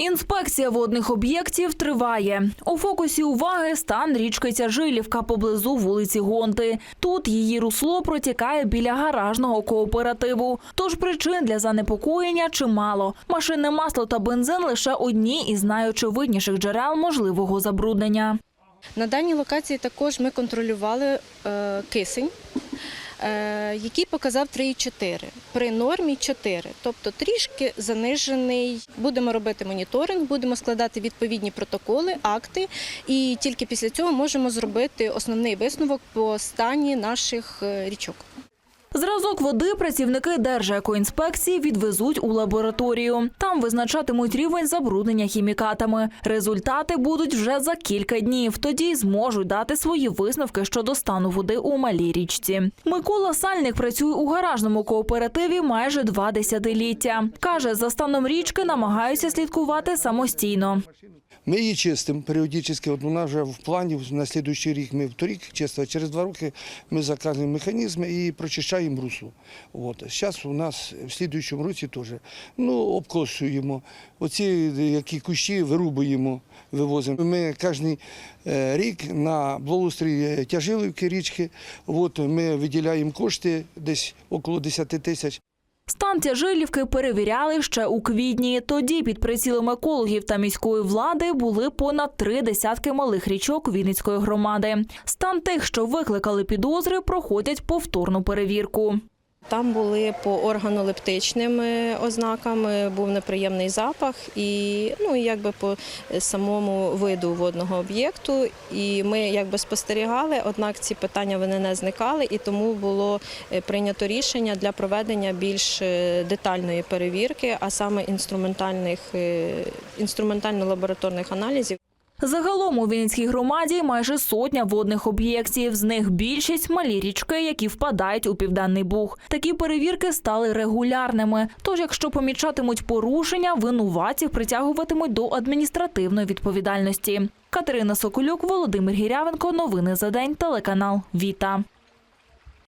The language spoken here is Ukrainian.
Інспекція водних об'єктів триває. У фокусі уваги стан річки Тяжилівка поблизу вулиці Гонти. Тут її русло протікає біля гаражного кооперативу. Тож причин для занепокоєння чимало. Машинне масло та бензин лише одні із найочевидніших джерел можливого забруднення. На даній локації також ми контролювали е, кисень, який показав 3,4 при нормі 4, тобто трішки занижений. Будемо робити моніторинг, будемо складати відповідні протоколи, акти, і тільки після цього можемо зробити основний висновок по стані наших е, річок. Зразок води працівники Держекоінспекції відвезуть у лабораторію. Там визначатимуть рівень забруднення хімікатами. Результати будуть вже за кілька днів. Тоді зможуть дати свої висновки щодо стану води у малій річці. Микола Сальник працює у гаражному кооперативі майже два десятиліття. Каже, за станом річки намагаються слідкувати самостійно. Ми її чистимо періодично. От у нас вже в плані на слідуючий рік ми вторік чистимо. Через два роки ми заказуємо механізми і прочищаємо русло. От. Зараз у нас в слідуючому році теж ну, обкосуємо. Оці які кущі вирубуємо, вивозимо. Ми кожен е, рік на благоустрій тяжилівки річки. От, ми виділяємо кошти десь около 10 тисяч. Стан тяжелівки перевіряли ще у квітні. Тоді під прицілом екологів та міської влади були понад три десятки малих річок Вінницької громади. Стан тих, що викликали підозри, проходять повторну перевірку. Там були по органолептичним ознакам, був неприємний запах і ну якби по самому виду водного об'єкту. І ми якби спостерігали, однак ці питання вони не зникали, і тому було е, прийнято рішення для проведення більш е, детальної перевірки, а саме інструментальних е, інструментально-лабораторних аналізів. Загалом у Вінницькій громаді майже сотня водних об'єктів. З них більшість малі річки, які впадають у південний буг. Такі перевірки стали регулярними. Тож, якщо помічатимуть порушення, винуватців притягуватимуть до адміністративної відповідальності. Катерина Соколюк, Володимир Гірявенко. Новини за день. Телеканал Віта.